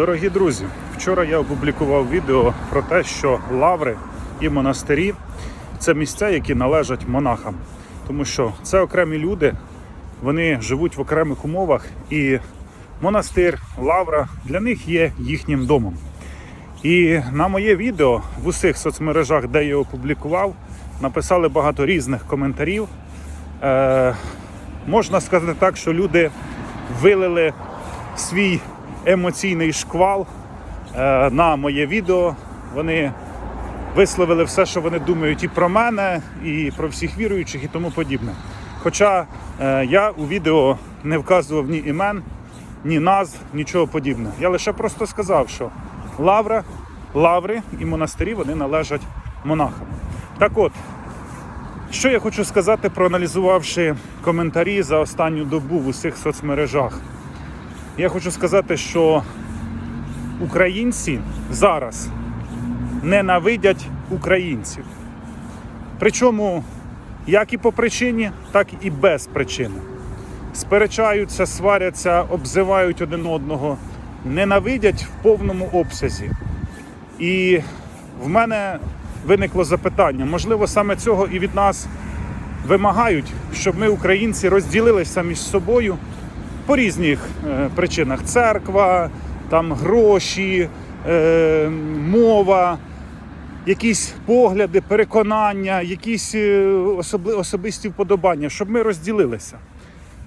Дорогі друзі, вчора я опублікував відео про те, що лаври і монастирі це місця, які належать монахам. Тому що це окремі люди, вони живуть в окремих умовах, і монастир, лавра для них є їхнім домом. І на моє відео в усіх соцмережах, де я опублікував, написали багато різних коментарів. Е, можна сказати так, що люди вилили свій емоційний шквал е, на моє відео. Вони висловили все, що вони думають і про мене, і про всіх віруючих, і тому подібне. Хоча е, я у відео не вказував ні імен, ні назв, нічого подібного. Я лише просто сказав, що лавра, лаври і монастирі вони належать монахам. Так от, що я хочу сказати, проаналізувавши коментарі за останню добу в усіх соцмережах. Я хочу сказати, що українці зараз ненавидять українців. Причому як і по причині, так і без причини. Сперечаються, сваряться, обзивають один одного, ненавидять в повному обсязі. І в мене виникло запитання: можливо, саме цього і від нас вимагають, щоб ми, українці, розділилися між собою по різних е, причинах: церква, там гроші, е, мова, якісь погляди, переконання, якісь е, особисті вподобання, щоб ми розділилися.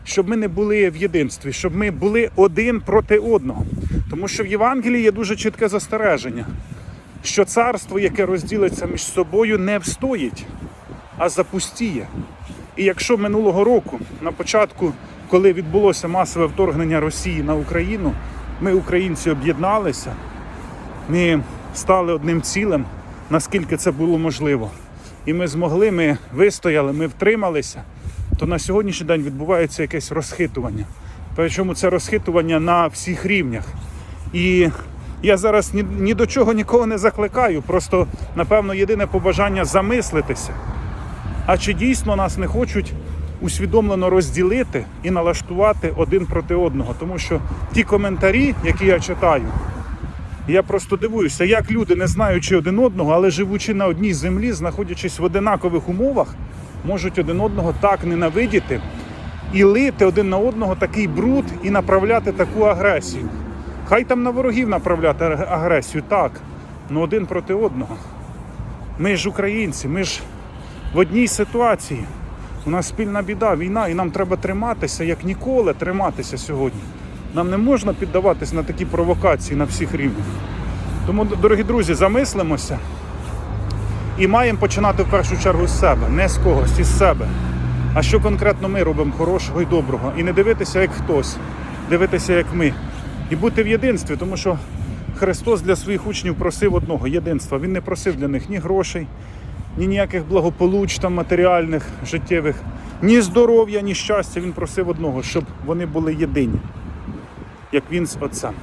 Щоб ми не були в єдинстві, щоб ми були один проти одного. Тому що в Євангелії є дуже чітке застереження, що царство, яке розділиться між собою, не встоїть, а запустіє. І якщо минулого року, на початку, коли відбулося масове вторгнення Росії на Україну, ми, українці, об'єдналися, ми стали одним цілим, наскільки це було можливо. І ми змогли, ми вистояли, ми втрималися, то на сьогоднішній день відбувається якесь розхитування. Причому це розхитування на всіх рівнях. І я зараз ні, ні до чого нікого не закликаю, просто, напевно, єдине побажання замислитися. А чи дійсно нас не хочуть усвідомлено розділити і налаштувати один проти одного? Тому що ті коментарі, які я читаю, я просто дивуюся, як люди, не знаючи один одного, але живучи на одній землі, знаходячись в одинакових умовах, можуть один одного так ненавидіти і лити один на одного такий бруд і направляти таку агресію. Хай там на ворогів направляти агресію, так, але один проти одного. Ми ж українці, ми ж в одній ситуації. У нас спільна біда, війна, і нам треба триматися, як ніколи триматися сьогодні. Нам не можна піддаватись на такі провокації на всіх рівнях. Тому, дорогі друзі, замислимося і маємо починати в першу чергу з себе, не з когось, із себе. А що конкретно ми робимо хорошого і доброго? І не дивитися, як хтось, дивитися, як ми. І бути в єдинстві, тому що Христос для своїх учнів просив одного єдинства. Він не просив для них ні грошей, ні ніяких благополуч там матеріальних, життєвих, ні здоров'я, ні щастя. Він просив одного, щоб вони були єдині, як він з Отцем.